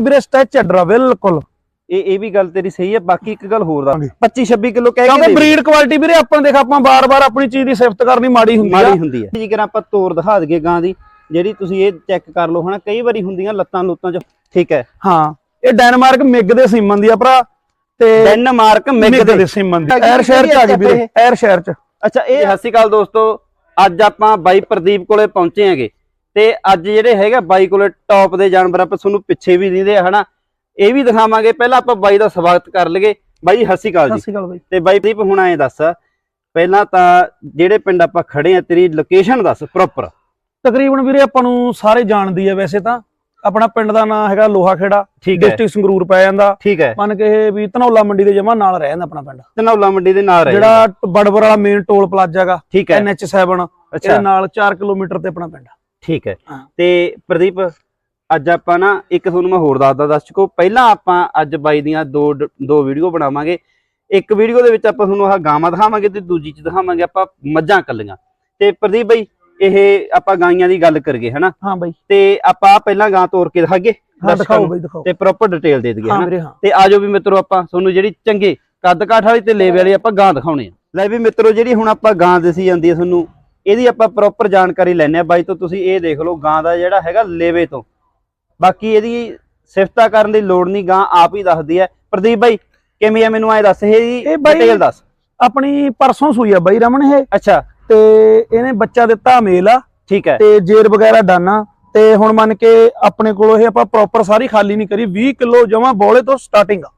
ਵੀਰੇ ਸਟੈਚ ਅੱਡਰਾ ਬਿਲਕੁਲ। ਇਹ ਇਹ ਵੀ ਗੱਲ ਤੇਰੀ ਸਹੀ ਹੈ ਬਾਕੀ ਇੱਕ ਗੱਲ ਹੋਰ ਦਾ ਹਾਂਜੀ। 25 26 ਕਿਲੋ ਕਹਿ ਕਿਉਂਕਿ ਕੇ ਬਰੀਡ ਕੁਆਲਿਟੀ ਵੀਰੇ ਆਪਾਂ ਦੇਖ ਆਪਾਂ ਬਾਰ-ਬਾਰ ਆਪਣੀ ਚੀਜ਼ ਦੀ ਸਿਫਤ ਕਰਨੀ ਮਾੜੀ ਹੁੰਦੀ ਆ। ਮਾੜੀ ਹੁੰਦੀ ਜੇਕਰ ਆਪਾਂ ਤੋਰ ਦਿਖਾ ਦਈਏ ਗਾਂ ਦੀ ਜਿਹੜੀ ਤੁਸੀਂ ਇਹ ਚੈੱਕ ਕਰ ਲਓ ਹਨਾ ਕਈ ਵਾਰੀ ਹੁੰਦੀਆਂ ਲੱਤਾਂ ਲੁੱਤਾਂ ਚ ਠੀਕ ਹੈ। ਹਾਂ ਇਹ ਡੈਨਮਾਰਕ ਮਿਗ ਦੇ ਸੀਮਨ ਦੀ ਆ ਭਰਾ ਤੇ ਡੈਨਮਾਰਕ ਮਿਗ ਦੇ। ਸੀਮਨ ਦੀ। ਹੈਗੀ ਐਰ ਸ਼ਹਿਰ ਚ ਆ ਗਈ ਵੀਰੇ? ਐਰ ਸ਼ਹਿਰ ਚ। ਅੱਛਾ ਇਹ ਸਤਿ ਸ਼੍ਰੀ ਅਕਾਲ ਦੋਸਤੋ ਅੱਜ ਆਪਾਂ ਬਾਈ ਪ੍ਰਦੀਪ ਕੋਲੇ ਪਹੁੰਚੇ ਆਂਗੇ ਤੇ ਅੱਜ ਜਿਹੜੇ ਹੈਗਾ ਬਾਈ ਕੋਲੇ ਟੌਪ ਦੇ ਜਾਨਵਰ ਆਪਾਂ ਤੁਹਾਨੂੰ ਪਿੱਛੇ ਵੀ ਦਿੰਦੇ ਆ ਹਨਾ? ਇਹ ਵੀ ਦਿਖਾਵਾਂਗੇ। ਪਹਿਲਾਂ ਆਪਾਂ ਬਾਈ ਦਾ ਸਵਾਗਤ ਕਰ ਲਈਏ। ਬਾਈ ਸਤਿ ਸ਼੍ਰੀ ਅਕਾਲ ਜੀ। ਤੇ ਬਾਈ ਪ੍ਰਦੀਪ ਹੁਣ ਐਂ ਦੱਸ। ਪਹਿਲਾਂ ਤਾਂ ਜਿਹੜੇ ਪਿੰਡ ਆਪਾਂ ਖੜੇ ਆ ਤੇਰੀ ਲੋਕੇਸ਼ਨ ਦੱਸ ਪ੍ਰੋਪਰ ਤਕਰੀਬਨ ਵੀਰੇ ਆਪਾਂ ਨੂੰ ਸਾਰੇ ਜਾਣਦੀ ਆ ਵੈਸੇ ਤਾਂ। ਆਪਣਾ ਪਿੰਡ ਦਾ ਨਾਮ ਹੈਗਾ ਲੋਹਾ ਖੇੜਾ ਡਿਸਟ੍ਰਿਕਟ ਸੰਗਰੂਰ ਪੈ ਜਾਂਦਾ। ਠੀਕ ਹੈ। ਮੰਨ ਕੇ ਵੀ ਧਨੌਲਾ ਮੰਡੀ ਦੇ ਜਮਾ ਨਾਲ ਰਹਿ ਜਾਂਦਾ ਆਪਣਾ ਪਿੰਡ। ਧਨੌਲਾ ਮੰਡੀ ਦੇ ਨਾਲ ਜਿਹੜਾ ਬੜਬੜ ਵਾਲਾ ਮੇਨ ਟੋਲ ਪਲਾਜ਼ਾ ਹੈਗਾ। ਠੀਕ ਹੈ। NH7 ਇਹਦੇ ਨਾਲ 4 ਕਿਲੋਮੀਟਰ ਤੇ ਆਪਣਾ ਪਿੰਡ ਠੀਕ ਹੈ। ਤੇ ਪ੍ਰਦੀਪ ਅੱਜ ਆਪਾਂ ਨਾ ਇੱਕ ਤੁਹਾਨੂੰ ਮੈਂ ਹੋਰ ਦੱਸਦਾ ਦਰਸ਼ਕੋ ਪਹਿਲਾਂ ਆਪਾਂ ਅੱਜ ਬਾਈ ਦੀਆਂ ਦੋ ਦੋ ਵੀਡੀਓ ਬਣਾਵਾਂਗੇ। ਇੱਕ ਵੀਡੀਓ ਦੇ ਵਿੱਚ ਆਪਾਂ ਤੁਹਾਨੂੰ ਆਹ ਗਾਵਾਂ ਦਿਖਾਵਾਂਗੇ ਤੇ ਦੂਜੀ ਚ ਦਿਖਾਵਾਂਗੇ ਆਪਾਂ ਮੱਝਾਂ ਕੱਲੀਆਂ ਤੇ ਪ੍ਰਦੀਪ ਬਾਈ ਇਹ ਆਪਾਂ ਗਾਈਆਂ ਦੀ ਗੱਲ ਕਰੀਏ ਹਨਾ? ਹਾਂ ਬਾਈ। ਤੇ ਆਪਾਂ ਪਹਿਲਾਂ ਗਾਂ ਤੋਰ ਕੇ ਦਰਸ਼ਕਾਂ ਦਿਖਾਓ ਬਾਈ ਦਿਖਾਓ। ਤੇ ਪ੍ਰੋਪਰ ਡਿਟੇਲ ਦੇ ਦਈਏ ਹਨਾ? ਤੇ ਆਜੋ ਵੀ ਮਿੱਤਰੋ ਆਪਾਂ ਤੁਹਾਨੂੰ ਜਿਹੜੀ ਚੰਗੇ ਕੱਦ ਕਾਠ ਵਾਲੀ ਤੇ ਲੇਵੇ ਵਾਲੀ ਆਪਾਂ ਗਾਂ ਦਿਖਾਉਣੇ ਆ। ਲੈ ਵੀ ਮਿੱਤਰੋ ਜਿਹੜੀ ਹੁਣ ਆਪਾਂ ਗਾਂ ਦਿਸੀ ਜਾਂਦੀ ਹੈ ਤੁਹਾਨੂੰ ਇਹਦੀ ਆਪਾਂ ਪ੍ਰੋਪਰ ਜਾਣਕਾਰੀ ਲੈਣੇ ਆ ਬਾਈ ਤੋਂ ਤੁਸੀਂ ਇਹ ਦੇਖ ਲਓ ਗਾਂ ਦਾ ਜਿਹੜਾ ਹੈਗਾ ਲੇਵੇ ਤੋਂ। ਬਾਕੀ ਇਹਦੀ ਸਿਫਤਾ ਕਰਨ ਦੀ ਲੋੜ ਨਹੀਂ ਗਾਂ ਆਪ ਹੀ ਦੱਸਦੀ ਹੈ। ਪ੍ਰਦੀਪ ਬਾਈ ਕਿਵੇਂ ਆ ਮੈਨੂੰ ਐ ਦੱਸ ਇਹ ਇਹ ਬਾਈ- ਡਿਟੇਲ ਦੱਸ। ਆਪਣੀ ਪਰਸੋਂ ਸੂਈ ਆ ਬਾਈ ਰਮਨ ਇਹ। ਅੱਛਾ। ਤੇ ਇਹਨੇ ਬੱਚਾ ਦਿੱਤਾ ਮੇਲ ਆ। ਠੀਕ ਹੈ। ਤੇ ਜੇਰ ਵਗੈਰਾ ਡਾਨਾ ਤੇ ਹੁਣ ਮੰਨ ਕੇ ਆਪਣੇ ਕੋਲ ਇਹ ਆਪਾਂ ਪ੍ਰੋਪਰ ਸਾਰੀ ਖਾਲੀ ਨਹੀਂ ਕਰੀ। 20 ਕਿਲੋ ਜਮਾ ਬੋਲੇ ਤੋਂ ਸਟਾਰਟਿੰਗ ਆ।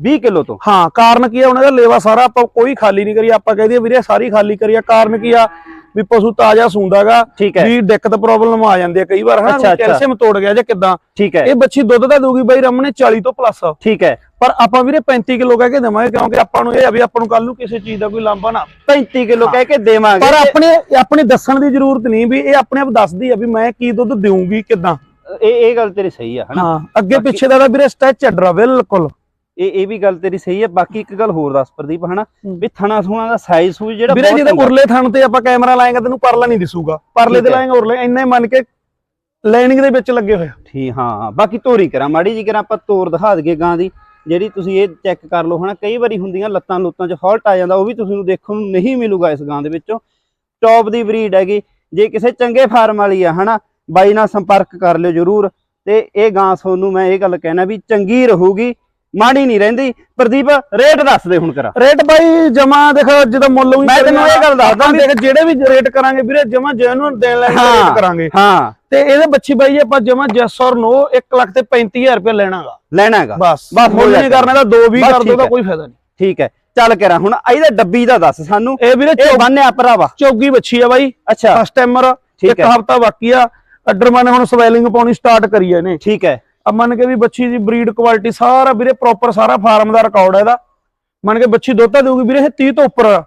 20 ਕਿਲੋ ਤੋਂ? ਹਾਂ ਕਾਰਨ ਕੀ ਆ? ਉਹਨਾਂ ਦਾ ਲੇਵਾ ਸਾਰਾ ਆਪਾਂ ਕੋਈ ਖਾਲੀ ਨਹੀਂ ਕਰੀ। ਆਪਾਂ ਕਹਦੇ ਵੀਰੇ ਸਾਰੀ ਖਾਲੀ ਕਰੀ ਆ। ਕਾਰਨ ਕੀ ਆ? ਵੀ ਪਸ਼ੂ ਤਾਜ਼ਾ ਸੂੰਦਾਗਾ ਹੈ। ਵੀ ਦਿੱਕਤ ਪ੍ਰੋਬਲਮ ਆ ਜਾਂਦੀ ਆ ਕਈ ਵਾਰ ਹਨਾ। ਕੈਲਸ਼ੀਅਮ ਤੋੜ ਗਿਆ ਜਾਂ ਕਿਦਾਂ? ਠੀਕ ਹੈ। ਇਹ ਬੱਚੀ ਦੁੱਧ ਦਾ ਦੂਗੀ ਬਾਈ ਰਮਨ 40 ਤੋਂ ਪਲੱਸ ਠੀਕ ਹੈ। ਪਰ ਆਪਾਂ ਵੀਰੇ 35 ਕਿਲੋ ਕਹਿ ਕੇ ਦੇਵਾਂਗੇ ਕਿਉਂਕਿ ਆਪਾਂ ਨੂੰ ਇਹ ਆ ਵੀ ਆਪਾਂ ਨੂੰ ਕੱਲ ਨੂੰ ਕਿਸੇ ਚੀਜ਼ ਦਾ ਕੋਈ ਲਾਂਭਾ ਨਾ 35 ਕਿਲੋ ਕਹਿ ਕੇ ਦੇਵਾਂਗੇ। ਪਰ ਆਪਣੇ ਆਪਣੇ ਦੱਸਣ ਦੀ ਜ਼ਰੂਰਤ ਨਹੀਂ ਵੀ ਇਹ ਆਪਣੇ ਆਪ ਦੱਸਦੀ ਆ ਵੀ ਮੈਂ ਕੀ ਦੁੱਧ ਦੇਵਾਂਗੀ ਕਿਦਾਂ। ਇਹ ਇਹ ਗੱਲ ਤੇਰੀ ਸਹੀ ਆ ਹਨਾ? ਹਾਂ ਅੱਗੇ ਪਿੱਛੇ ਦਾ ਵੀਰੇ ਸਟੈਚ ਅੱਡਰਾ ਬਿਲਕੁਲ। ਇਹ ਇਹ ਵੀ ਗੱਲ ਤੇਰੀ ਸਹੀ ਹੈ ਬਾਕੀ ਇੱਕ ਗੱਲ ਹੋਰ ਦੱਸ ਪ੍ਰਦੀਪ ਹਨਾ। ਵੀ ਥਣਾ ਥੁਣਾ ਦਾ ਸਾਈਜ਼ ਸੂਈ ਜਿਹੜਾ ਵੀਰੇ ਜਿਹਦੇ। ਉਰਲੇ ਥਣ ਤੇ ਆਪਾਂ ਕੈਮਰਾ ਲਾਏਗਾ ਤੈਨੂੰ ਪਰਲਾ ਨਹੀਂ ਦਿਸੂਗਾ। ਪਰਲੇ ਤੇ। ਲਾਏਗਾ ਉਰਲੇ। ਇੰਨੇ ਮੰਨ ਕੇ ਲਾਈਨਿੰਗ ਦੇ ਵਿੱਚ ਲੱਗੇ ਹੋਏ ਆ। ਠੀਕ ਹਾਂ ਬਾਕੀ ਤੋਰੀ ਕਰਾਂ ਮਾੜੀ ਜੀ ਕਰਾਂ ਆਪਾਂ ਤੋਰ ਦਿਖਾ ਦਈਏ ਗਾਂ ਦੀ। ਜਿਹੜੀ ਤੁਸੀਂ ਇਹ ਚੈੱਕ ਕਰ ਲਓ ਹਨਾ ਕਈ ਵਾਰੀ ਹੁੰਦੀਆਂ ਲੱਤਾਂ ਲੁੱਤਾਂ 'ਚ ਫਾਲਟ ਆ ਜਾਂਦਾ ਉਹ ਵੀ ਤੁਸੀਂ ਨੂੰ ਦੇਖਣ ਨੂੰ ਨਹੀਂ ਮਿਲੂਗਾ ਇਸ ਗਾਂ ਦੇ ਵਿੱਚੋਂ। ਟੌਪ ਦੀ ਬਰੀਡ ਹੈਗੀ। ਜੇ ਕਿਸੇ ਚੰਗੇ ਫਾਰਮ ਵਾਲੀ ਆ ਹਨਾ ਬਾਈ ਨਾਲ ਸੰਪਰਕ ਕਰ ਲਿਓ ਜਰੂਰ। ਤੇ ਇਹ ਗਾਂ ਤੁਹਾਨੂੰ ਮੈਂ ਇਹ ਗੱਲ ਕਹਿਣਾ ਵੀ ਚੰਗੀ ਰਹੂਗੀ। ਮਾੜੀ ਨਹੀਂ ਰਹਿੰਦੀ। ਪ੍ਰਦੀਪ ਰੇਟ ਦੱਸ ਦੇ ਹੁਣ ਕਰਾ ਰੇਟ ਬਾਈ ਜਮਾ ਦੇਖ ਜਦੋਂ ਮੁੱਲ ਵੀ ਮੈਂ ਤੈਨੂੰ ਇਹ ਗੱਲ ਦੱਸਦਾ ਦੇਖ ਜਿਹੜੇ ਵੀ ਰੇਟ ਕਰਾਂਗੇ ਵੀਰੇ ਜਮਾ ਜੈਨੂਨ ਦੇਣ ਲੈਣ ਦਾ। ਰੇਟ ਕਰਾਂਗੇ। ਹਾਂ। ਤੇ ਇਹਦੇ ਬੱਚੀ ਬਾਈ ਆਪਾਂ ਜਮਾ ਜੈਸ ਔਰ ਨੋ 1 ਲੱਖ ਤੇ 35000 ਰੁਪਏ ਲੈਣਾਗਾ। ਲੈਣਾ ਹੈਗਾ ਬਸ ਬਸ ਮੁੱਲ ਨਹੀਂ ਕਰਨਾ ਤਾਂ 2 20 ਬਸ ਕਰ ਦੋ ਤਾਂ। ਕੋਈ ਫਾਇਦਾ ਨਹੀਂ। ਠੀਕ ਹੈ। ਚੱਲ ਕਰਾਂ ਹੁਣ ਇਹਦਾ ਡੱਬੀ ਦਾ ਦੱਸ ਸਾਨੂੰ। ਇਹ ਵੀਰੇ ਇਹ ਬੰਨਿਆ ਭਰਾਵਾ। ਚੌਗੀ ਬੱਚੀ ਆ ਬਾਈ। ਅੱਛਾ। ਫਸਟ ਟਾਈਮਰ ਇੱਕ। ਹਫਤਾ ਬਾਕੀ ਆ। ਅੱਡਰ ਹੁਣ ਸਵੈਲਿੰਗ ਪਾਉਣੀ ਸਟਾਰਟ ਕਰੀ ਆ ਇਹਨੇ। ਠੀਕ ਹੈ। ਆ ਮੰਨ ਕੇ ਵੀ ਬੱਚੀ ਦੀ ਬਰੀਡ ਕੁਆਲਿਟੀ ਸਾਰਾ ਵੀਰੇ ਪ੍ਰੋਪਰ ਸਾਰਾ ਫਾਰਮ ਦਾ ਰਿਕਾਰਡ ਹੈ ਇਹਦਾ। ਮੰਨ ਕੇ ਬੱਚੀ ਦੁੱਧ ਦੇਊਗੀ ਵੀਰੇ ਇਹ 30 ਤੋਂ ਉੱਪਰ ਆ,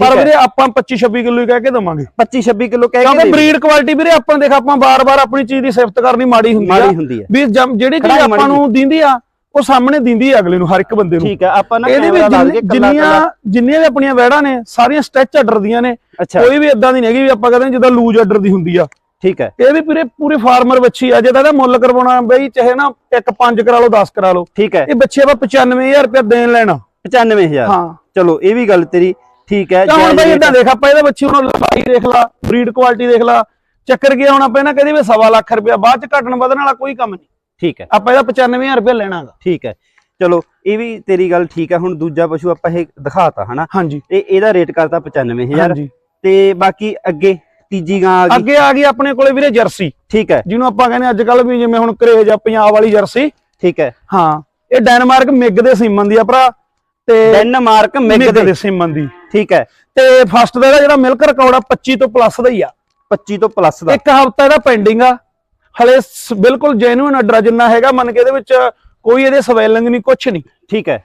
ਪਰ। ਵੀਰੇ ਆਪਾਂ 25 26 ਕਿਲੋ ਹੀ ਕਹਿ ਕੇ ਦਵਾਂਗੇ। 25 26 ਕਿਲੋ ਕਹਿ ਕਿਉਂਕਿ ਕੇ ਬਰੀਡ ਕੁਆਲਿਟੀ ਵੀਰੇ ਆਪਾਂ ਦੇਖ ਆਪਾਂ ਬਾਰ-ਬਾਰ ਆਪਣੀ ਚੀਜ਼ ਦੀ ਸਿਫਤ ਕਰਨੀ ਮਾੜੀ ਹੁੰਦੀ ਆ। ਵੀ ਜਿਹੜੀ ਚੀਜ਼ ਆਪਾਂ ਨੂੰ ਦਿੰਦੀ ਆ ਉਹ ਸਾਹਮਣੇ ਦਿੰਦੀ ਆ ਅਗਲੇ ਨੂੰ ਹਰ ਇੱਕ ਬੰਦੇ ਨੂੰ। ਠੀਕ ਹੈ ਆਪਾਂ ਨਾ ਇਹਦੇ ਵਿੱਚ ਜਿੰਨੀਆਂ ਜਿੰਨੀਆਂ ਵੀ ਆਪਣੀਆਂ ਵੈੜਾਂ ਨੇ ਸਾਰੀਆਂ ਸਟ੍ਰੈਚ ਆਰਡਰ ਦੀਆਂ ਨੇ। ਕੋਈ ਵੀ ਇਦਾਂ ਦੀ ਨਹੀਂ ਹੈਗੀ ਵੀ ਆਪਾਂ ਕਹਿੰਦੇ ਜਿੱਦਾਂ ਲੂਜ ਆਰਡਰ ਦੀ ਹੁੰਦੀ ਆ। ਠੀਕ ਹੈ। ਇਹ ਵੀ ਪੂਰੇ ਪੂਰੇ ਫਾਰਮਰ ਬੱਚੀ ਆ ਜੇ ਤਾਂ ਇਹਦਾ ਮੁੱਲ ਕਰਵਾਉਣਾ ਬਈ ਚਾਹੇ ਨਾ ਇੱਕ 5 ਕਰਾ ਲਓ 10 ਕਰਾ ਲਓ। ਠੀਕ ਹੈ। ਇਹ ਬੱਚੇ ਆਪਾਂ 95000 ਰੁਪਏ ਦੇਣ ਲੈਣਾ। 95000 ਹਾਂ। ਚਲੋ ਇਹ ਵੀ ਗੱਲ ਤੇਰੀ ਠੀਕ ਹੈ ਹੁਣ ਬਈ ਇਦਾਂ ਦੇਖ ਆਪਾਂ ਇਹਦੇ ਬੱਚੇ ਹੁਣ ਲੰਬਾਈ ਦੇਖ ਲਾ ਬਰੀਡ ਕੁਆਲਿਟੀ ਦੇਖ ਲਾ। ਚੱਕਰ ਕੀ ਆ, ਹੁਣ ਆਪਾਂ ਇਹਨਾਂ ਕਹਦੇ ਵੀ ਸਵਾ ਲੱਖ ਰੁਪਏ ਬਾਅਦ ਚ ਘਟਣ ਵਧਣ ਵਾਲਾ ਕੋਈ ਕੰਮ ਨਹੀਂ। ਠੀਕ ਹੈ। ਆਪਾਂ ਇਹਦਾ 95000 ਰੁਪਏ ਲੈਣਾਗਾ। ਠੀਕ ਹੈ। ਚਲੋ ਇਹ ਵੀ ਤੇਰੀ ਗੱਲ ਠੀਕ ਹੈ ਹੁਣ ਦੂਜਾ ਪਸ਼ੂ ਆਪਾਂ ਇਹ ਦਿਖਾਤਾ ਹਨਾ? ਹਾਂਜੀ। ਤੇ ਇਹਦਾ ਰੇਟ ਕਰਤਾ 95000 ਹਾਂਜੀ। ਤੇ ਬਾਕੀ ਅੱਗੇ ਤੀਜੀ ਗਾਂ ਆ ਗਈ। ਅੱਗੇ ਆ ਗਈ ਆਪਣੇ ਕੋਲੇ ਵੀਰੇ ਜਰਸੀ। ਠੀਕ ਹੈ। ਜਿਹਨੂੰ ਆਪਾਂ ਕਹਿੰਦੇ ਅੱਜ ਕੱਲ ਵੀ ਜਿਵੇਂ ਹੁਣ ਕਰੇਜ ਆ ਪੰਜਾਬ ਵਾਲੀ ਜਰਸੀ। ਠੀਕ ਹੈ। ਹਾਂ ਇਹ ਡੈਨਮਾਰਕ ਮਿਗ ਦੇ ਸੀਮਨ ਦੀ ਆ ਭਰਾ। ਤੇ ਡੈਨਮਾਰਕ ਮਿਗ ਦੇ। ਸੀਮਨ ਦੀ। ਠੀਕ ਹੈ। ਤੇ ਫਸਟ ਦਾ ਜਿਹੜਾ ਮਿਲਕ ਰਿਕਾਰਡ ਆ 25 ਤੋਂ ਪਲੱਸ ਦਾ ਹੀ ਆ। 25 ਤੋਂ ਪਲੱਸ ਦਾ। ਇੱਕ ਹਫਤਾ ਇਹਦਾ ਪੈਂਡਿੰਗ ਆ। ਹਲੇ ਬਿਲਕੁਲ ਜੈਨੂਇਨ ਅਡਰਾ ਜਿੰਨਾ ਹੈਗਾ ਮੰਨ ਕੇ ਇਹਦੇ ਵਿੱਚ ਕੋਈ ਇਹਦੇ ਸਵੈਲਿੰਗ ਨਹੀਂ ਕੁਛ ਨਹੀਂ। ਠੀਕ ਹਾਂ।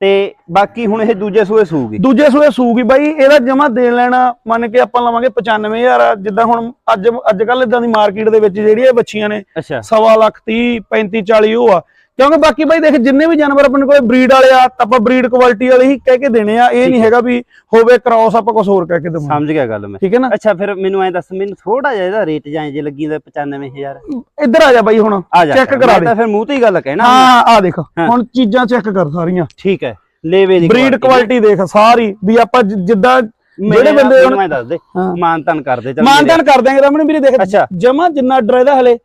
ਤੇ ਬਾਕੀ ਹੁਣ ਇਹ ਦੂਜੇ ਸੂਏ ਸੂਗੀ। ਦੂਜੇ ਸੂਏ ਸੂਗੀ ਬਾਈ ਇਹਦਾ ਜਮਾ ਦੇਣ ਲੈਣਾ ਮੰਨ ਕੇ ਆਪਾਂ ਲਵਾਂਗੇ 95000 ਜਿੱਦਾਂ ਹੁਣ ਅੱਜ ਅੱਜ ਕੱਲ ਇਦਾਂ ਦੀ ਮਾਰਕੀਟ ਦੇ ਵਿੱਚ ਜਿਹੜੀਆਂ ਇਹ ਬੱਚੀਆਂ ਨੇ ਸਵਾ ਲੱਖ 30 35 40 ਉਹ ਆ। ਕਿਉਂਕਿ ਬਾਕੀ ਬਾਈ ਦੇਖ ਜਿੰਨੇ ਵੀ ਜਾਨਵਰ ਆਪਣੇ ਕੋਲੇ ਬਰੀਡ ਵਾਲੇ ਆ ਤਾਂ ਆਪਾਂ ਬਰੀਡ ਕੁਆਲਿਟੀ ਵਾਲੇ ਹੀ ਕਹਿ ਕੇ ਦੇਣੇ ਆ ਇਹ ਨਹੀਂ ਹੈਗਾ ਵੀ ਹੋਵੇ ਕ੍ਰਾਸ ਆਪਾਂ ਕੁਝ ਹੋਰ ਕਹਿ ਕੇ ਦੇਵਾਂਗੇ। ਸਮਝ ਗਿਆ ਗੱਲ ਮੈਂ। ਠੀਕ ਹੈ ਨਾ? ਅੱਛਾ ਫਿਰ ਮੈਨੂੰ ਐਂ ਦੱਸ ਮੈਨੂੰ ਥੋੜਾ ਜਿਹਾ ਇਹਦਾ ਰੇਟ ਜਾਂ ਜੇ ਲੱਗੀ ਦਾ 95000 ਇੱਧਰ ਆ ਜਾ ਬਾਈ ਹੁਣ ਚੈੱਕ ਕਰ, ਦੇ। ਤਾਂ ਫਿਰ ਮੂੰਹ ਤੇ ਹੀ ਗੱਲ ਕਹਿਣਾ ਹਾਂ ਆ ਦੇਖ। ਹੁਣ ਚੀਜ਼ਾਂ ਚੈੱਕ ਕਰ ਸਾਰੀਆਂ। ਠੀਕ ਹੈ ਲੇਵੇ ਦੀ ਬਰੀਡ ਕੁਆਲਿਟੀ ਦੇਖ ਸਾਰੀ ਵੀ ਆਪਾਂ ਜਿੱਦਾਂ ਜਿਹੜੇ ਬੰਦੇ ਹੁਣ ਮੈਂ ਦੱਸ ਦੇ। ਮਾਨਤਨ ਕਰਦੇ ਚੱਲ ਮਾਨਦਾਨ ਕਰ ਦਿਆਂਗੇ ਰਮਨ ਵੀਰੇ ਦੇਖ। ਜਮਾ ਜਿੰਨਾ ਆਰਡਰ ਇਹਦਾ ਹਲੇ।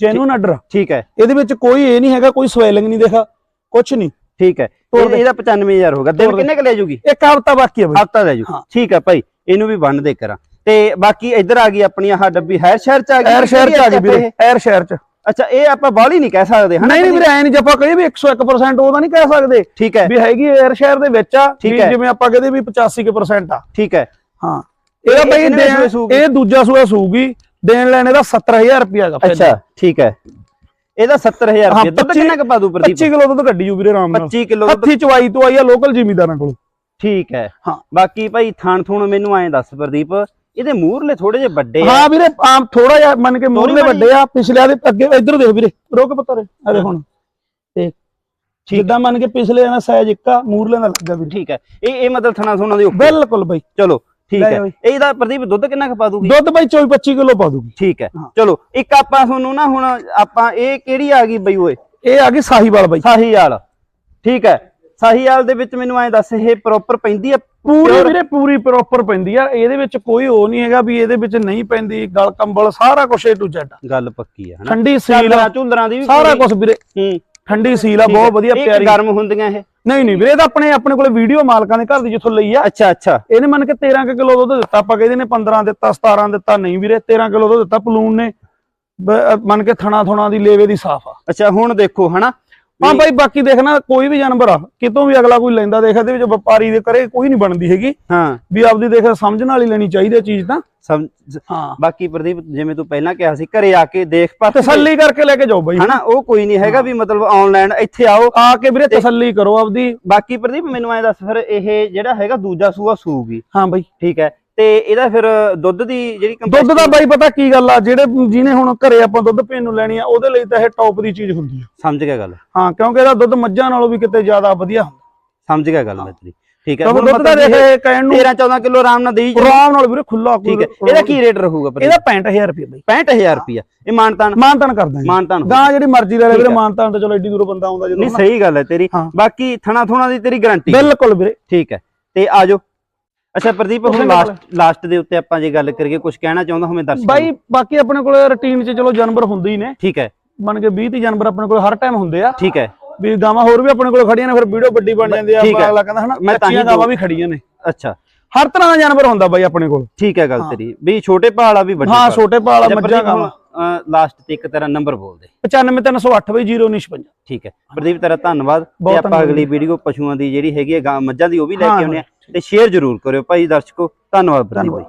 ਜੈਨੂਨ ਆਰਡਰ ਠੀਕ ਹੈ। ਇਹਦੇ ਵਿੱਚ ਕੋਈ ਇਹ ਨਹੀਂ ਹੈਗਾ ਕੋਈ ਸਵੈਲਿੰਗ ਨਹੀਂ ਦੇਖਾ ਕੁਝ ਨਹੀਂ। ਠੀਕ ਹੈ। ਇਹਦਾ 95000 ਹੋਗਾ ਦਿਨ। ਕਿੰਨੇ ਕ ਲੈ ਜੂਗੀ? ਇੱਕ ਹਫਤਾ ਬਾਕੀ ਹੈ ਬਾਈ। ਹਫਤਾ ਲੈ ਜੂ। ਠੀਕ ਹੈ ਭਾਈ ਇਹਨੂੰ ਵੀ ਬੰਨ ਦੇ ਕਰਾਂ। ਤੇ ਬਾਕੀ ਇੱਧਰ ਆ ਗਈ ਆਪਣੀ ਆਹ ਡੱਬੀ ਹੈ ਸ਼ਹਿਰ ਚ ਆ ਗਈ। ਐਰ ਸ਼ਹਿਰ ਚ ਆ ਗਈ ਵੀਰੇ। ਇਹ? ਐਰ ਸ਼ਹਿਰ ਚ। ਅੱਛਾ ਇਹ ਆਪਾਂ ਬਾਹਲੀ ਨਹੀਂ ਕਹਿ ਸਕਦੇ ਹਨਾ ਨਹੀਂ ਨਹੀਂ ਵੀਰੇ ਐ ਨਹੀਂ ਜੇ ਆਪਾਂ ਕਹੀਏ ਵੀ 101% ਉਹਦਾ ਨਹੀਂ ਕਹਿ ਸਕਦੇ ਠੀਕ ਹੈ। ਵੀ ਹੈਗੀ ਐਰ ਸ਼ਹਿਰ ਦੇ ਵਿੱਚ ਆ ਠੀਕ ਵੀ ਹੈ। ਜਿਵੇਂ ਆਪਾਂ ਕਹਦੇ ਵੀ 85% ਆ। ਠੀਕ ਹੈ। ਹਾਂ। ਇਹਦਾ? ਇਹ ਦੂਜਾ ਸੂਆ ਸੂਗੀ। ਦੇਣ ਲੈਣੇ ਦਾ 70000 ਰੁਪਿਆ ਹੈਗਾ। ਅੱਛਾ ਠੀਕ ਹੈ। ਇਹਦਾ 70000 ਹਾਂ, ਰੁਪਏ ਦੁੱਧ 25 ਕਿੰਨਾ ਕ ਪਾ ਦੂ ਪ੍ਰਦੀਪ? 25 ਕਿਲੋ ਦੁੱਧ ਕੱਢੀ ਜੂ ਵੀਰੇ ਆਰਾਮ ਨਾਲ। 25 ਕਿਲੋ ਹੱਥੀ ਚਵਾਈ ਤੋਂ ਆਈ ਆ ਲੋਕਲ ਜ਼ਿਮੀਦਾਰਾਂ ਕੋਲ। ਠੀਕ ਹੈ। ਹਾਂ। ਬਾਕੀ ਭਾਈ ਥਾਣ ਥੂਣ ਮੈਨੂੰ ਐਂ ਦੱਸ ਪ੍ਰਦੀਪ ਇਹਦੇ ਮੂਹਰਲੇ ਥੋੜੇ ਜਿਹੇ ਵੱਡੇ ਆ। ਹਾਂ ਵੀਰੇ ਆਮ ਥੋੜਾ ਜਿਹਾ ਮੰਨ ਕੇ ਮੂਹਰੇ ਬਣੀ। ਵੱਡੇ ਆ ਪਿਛਲੇ ਦੇ ਅੱਗੇ ਇੱਧਰ ਦੇਖ ਵੀਰੇ ਰੋਕ ਪੱਤਰ ਆ ਦੇ ਹੁਣ। ਤੇ ਜਿੱਦਾਂ ਮੰਨ ਕੇ ਪਿਛਲੇ ਦਾ ਸਾਈਜ਼ ਇੱਕ ਆ ਮੂਰਲੇ ਦਾ ਲੱਗਾ ਵੀਰੇ। ਠੀਕ ਹੈ। ਇਹ ਇਹ ਮਤਲਬ ਥਣਾ ਥੁਣਾ ਦੇ ਉੱਪਰ ਬਿਲਕੁਲ ਬਾਈ। ਚਲੋ ਠੀਕ ਹੈ। ਇਹਦਾ ਪ੍ਰਦੀਪ ਦੁੱਧ ਕਿੰਨਾ ਕ ਪਾ ਦੂਗੀ? ਦੁੱਧ ਬਾਈ 24 25 ਕਿਲੋ ਪਾ ਦੂਗੀ। ਠੀਕ ਹੈ। ਚਲੋ ਇੱਕ ਆਪਾਂ ਤੁਹਾਨੂੰ ਨਾ ਹੁਣ ਆਪਾਂ ਇਹ ਕਿਹੜੀ ਆ ਗਈ ਬਈ ਓਏ? ਇਹ ਆ ਗਈ ਸਾਹੀਵਾਲ ਬਾਈ। ਸਾਹੀਵਾਲ। ਠੀਕ ਹੈ। ਸਾਹੀਵਾਲ ਦੇ ਵਿੱਚ ਮੈਨੂੰ ਐਂ ਦੱਸ ਇਹ ਪ੍ਰੋਪਰ ਪੈਂਦੀ ਆ ਪੂਰੀ? ਵੀਰੇ ਪੂਰੀ ਪ੍ਰੋਪਰ ਪੈਂਦੀ ਆ। ਇਹਦੇ ਵਿੱਚ ਕੋਈ ਉਹ ਨਹੀਂ ਹੈਗਾ ਵੀ ਇਹਦੇ ਵਿੱਚ ਨਹੀਂ ਪੈਂਦੀ। ਗਲ ਕੰਬਲ ਸਾਰਾ ਕੁਝ ਏ ਟੂ ਜ਼ੈਡ ਗੱਲ ਪੱਕੀ ਆ ਹਨਾ? ਠੰਡੀ ਸੀਲ ਝੂਲਰਾਂ ਦੀ ਵੀ ਸਾਰਾ ਕੁਝ ਵੀਰੇ। ਹੂੰ। ਠੰਡੀ ਸੀਲ ਆ। ਬਹੁਤ ਵਧੀਆ ਪਿਆਰੀ। ਗਰਮ ਹੁੰਦੀਆਂ ਇਹ। ਨਹੀਂ ਨਹੀਂ ਵੀਰੇ ਇਹ ਤਾਂ ਆਪਣੇ ਆਪਣੇ ਕੋਲੇ ਵੀਡੀਓ ਮਾਲਕਾਂ ਦੇ ਘਰ ਦੀ ਜਿੱਥੋਂ ਲਈ ਆ। ਅੱਛਾ ਅੱਛਾ। ਇਹਨੇ ਮੰਨ ਕੇ 13 ਕੁ ਕਿਲੋ ਦੁੱਧ ਦਿੱਤਾ ਆਪਾਂ ਕਹਿੰਦੇ ਨੇ 15 ਦਿੱਤਾ 17 ਦਿੱਤਾ ਨਹੀਂ ਵੀਰੇ 13 ਕਿਲੋ ਦੁੱਧ ਦਿੱਤਾ ਪਲੂਨ ਨੇ ਮੰਨ ਕੇ ਥਣਾ ਥਣਾ ਦੀ ਲੇਵੇ ਦੀ ਸਾਫ਼ ਆ। ਅੱਛਾ ਹੁਣ ਦੇਖੋ ਹਨਾ? ਹਾਂ ਬਾਈ ਬਾਕੀ ਦੇਖਣਾ ਕੋਈ ਵੀ ਜਾਨਵਰ ਆ ਕਿਤੋਂ ਵੀ ਅਗਲਾ ਕੋਈ ਲੈਂਦਾ ਦੇਖ ਇਹਦੇ ਵਿੱਚ ਵਪਾਰੀ ਦੇ ਕਰੇ ਕੋਈ ਨਹੀਂ ਬਣਦੀ ਹੈਗੀ। ਹਾਂ। ਵੀ ਆਪਦੀ ਦੇਖ ਸਮਝਣ ਵਾਲੀ ਲੈਣੀ ਚਾਹੀਦੀ ਹੈ ਚੀਜ਼ ਤਾਂ। ਹਾਂ। ਬਾਕੀ ਪ੍ਰਦੀਪ ਜਿਵੇਂ ਤੂੰ ਪਹਿਲਾਂ ਕਿਹਾ ਸੀ ਘਰੇ ਆ ਕੇ ਦੇਖ ਪਾ ਤਸੱਲੀ ਕਰਕੇ ਲੈ ਕੇ ਜਾਓ ਬਾਈ। ਹਨਾ ਉਹ ਕੋਈ ਨਹੀਂ ਹੈਗਾ ਵੀ ਮਤਲਬ ਆਨਲਾਈਨ ਇੱਥੇ ਆਓ। ਆ ਕੇ ਵੀਰੇ ਤਸੱਲੀ ਕਰੋ ਆਪਦੀ। ਬਾਕੀ ਪ੍ਰਦੀਪ ਮੈਨੂੰ ਐਂ ਦੱਸ ਫਿਰ ਇਹ ਜਿਹੜਾ ਹੈਗਾ ਦੂਜਾ ਸੂਆ ਸੂਗੀ ਹਾਂ ਬਾਈ। ਠੀਕ ਹੈ। ਤੇ ਇਹਦਾ ਫਿਰ ਦੁੱਧ ਦੀ ਜਿਹੜੀ ਦੁੱਧ ਦਾ ਬਾਈ ਪਤਾ ਕੀ ਗੱਲ ਆ ਜਿਹੜੇ ਜਿਹਨੇ ਹੁਣ ਘਰੇ ਆਪਾਂ ਦੁੱਧ ਪੀਣ ਨੂੰ ਲੈਣੀ ਆ ਉਹਦੇ ਲਈ ਤਾਂ ਇਹ ਟੌਪ ਦੀ ਚੀਜ਼ ਹੁੰਦੀ ਆ। ਸਮਝ ਗਿਆ ਗੱਲ। ਹਾਂ ਕਿਉਂਕਿ ਇਹਦਾ ਦੁੱਧ ਮੱਝਾਂ ਨਾਲੋਂ ਵੀ ਕਿਤੇ ਜ਼ਿਆਦਾ ਵਧੀਆ ਹੁੰਦਾ। ਸਮਝ ਗਿਆ ਗੱਲ ਮੈਂ ਤੇਰੀ ਠੀਕ ਹੈ ਹੁਣ ਦੁੱਧ ਦਾ ਦੇਖ ਕਹਿਣ ਨੂੰ 13 14 ਕਿਲੋ ਆਰਾਮ ਨਾਲ ਦੇਈ। ਆਰਾਮ ਨਾਲ ਵੀਰੇ ਖੁੱਲਾ ਠੀਕ ਹੈ ਇਹਦਾ ਕੀ ਰੇਟ ਰਹੂਗਾ ਪ੍ਰਦੀਪ ਇਹਦਾ 65000 ਰੁਪਏ ਬਾਈ। 65000 ਰੁਪਿਆ ਇਹ ਮਾਨਤਾਨ ਮਾਨਤਾਨ ਕਰ ਦਾਂਗੇ। ਮਾਨਤਾਨ ਗਾਂ ਜਿਹੜੀ ਮਰਜ਼ੀ ਲੈ ਲੈ ਵੀਰੇ। ਮਾਨਤਾਨ ਤੇ ਚਲੋ ਏਡੀ ਦੂਰੋਂ ਬੰਦਾ ਆਉਂਦਾ ਨਹੀਂ ਜਦੋਂ ਸਹੀ ਗੱਲ ਹੈ ਤੇਰੀ। ਬਾਕੀ ਥਣਾ ਥੁਣਾ ਦੀ ਤੇਰੀ ਗਾਰੰਟੀ ਬਿਲਕੁਲ ਵੀਰੇ। ਠੀਕ ਹੈ ਤੇ ਆਜੋ ਅੱਛਾ ਪ੍ਰਦੀਪ ਹੁਣ ਲਾਸਟ ਲਾਸਟ ਦੇ ਉੱਤੇ ਆਪਾਂ ਜੇ ਗੱਲ ਕਰੀਏ ਕੁਝ ਕਹਿਣਾ ਚਾਹੁੰਦਾ ਹੋਵੇਂ ਦਰਸ਼ਕ ਬਾਈ ਬਾਕੀ ਆਪਣੇ ਕੋਲ ਰੁਟੀਨ 'ਚ ਚਲੋ ਜਾਨਵਰ ਹੁੰਦੇ ਹੀ ਨੇ। ਠੀਕ ਹੈ। ਮੰਨ ਕੇ 20 30 ਜਾਨਵਰ ਆਪਣੇ ਕੋਲ ਹਰ ਟਾਈਮ ਹੁੰਦੇ ਆ। ਠੀਕ ਹੈ। ਵੀ ਗਾਵਾਂ ਹੋਰ ਵੀ ਆਪਣੇ ਕੋਲ ਖੜੀਆਂ ਨੇ ਫਿਰ ਵੀਡੀਓ ਵੱਡੀ ਬਣ ਜਾਂਦੀ ਆ। ਅਗਲਾ ਕਹਿੰਦਾ ਹਨਾ ਮੈਂ ਤਾਂ ਹੀ ਗਾਵਾਂ ਵੀ ਖੜੀਆਂ ਨੇ। ਅੱਛਾ। ਹਰ ਤਰ੍ਹਾਂ ਦਾ ਜਾਨਵਰ ਹੁੰਦਾ ਬਾਈ ਆਪਣੇ ਕੋਲ। ਠੀਕ ਹੈ ਗੱਲ। ਤੇਰੀ। ਵੀ ਛੋਟੇ ਭਾਲਾ ਵੀ ਵੱਡੇ ਹਾਂ ਛੋਟੇ ਪਾਲਾ ਮੱਝਾਂ ਗਾਵਾਂ। ਲਾਸਟ ਤੇ ਇੱਕ ਤੇਰਾ ਨੰਬਰ ਬੋਲ ਦੇ। 95308 ਬਈ 01956 ਠੀਕ ਹੈ। ਪ੍ਰਦੀਪ ਤੇਰਾ ਧੰਨਵਾਦ। ਤੇ ਆਪਾਂ ਅਗਲੀ ਵੀਡੀਓ ਪਸ਼ੂਆਂ ਦੀ ਜਿਹੜੀ ਹੈਗੀ ਹੈ ਮੱਝਾਂ ਦੀ ਉਹ ਵੀ ਲੈ ਕੇ ਆਉਣੇ ਆ। ਤੇ ਸ਼ੇਅਰ ਜ਼ਰੂਰ ਕਰਿਓ ਭਾਈ ਦਰਸ਼ਕੋ ਧੰਨਵਾਦ ਧੰਨਵਾਦ। ਭਾਈ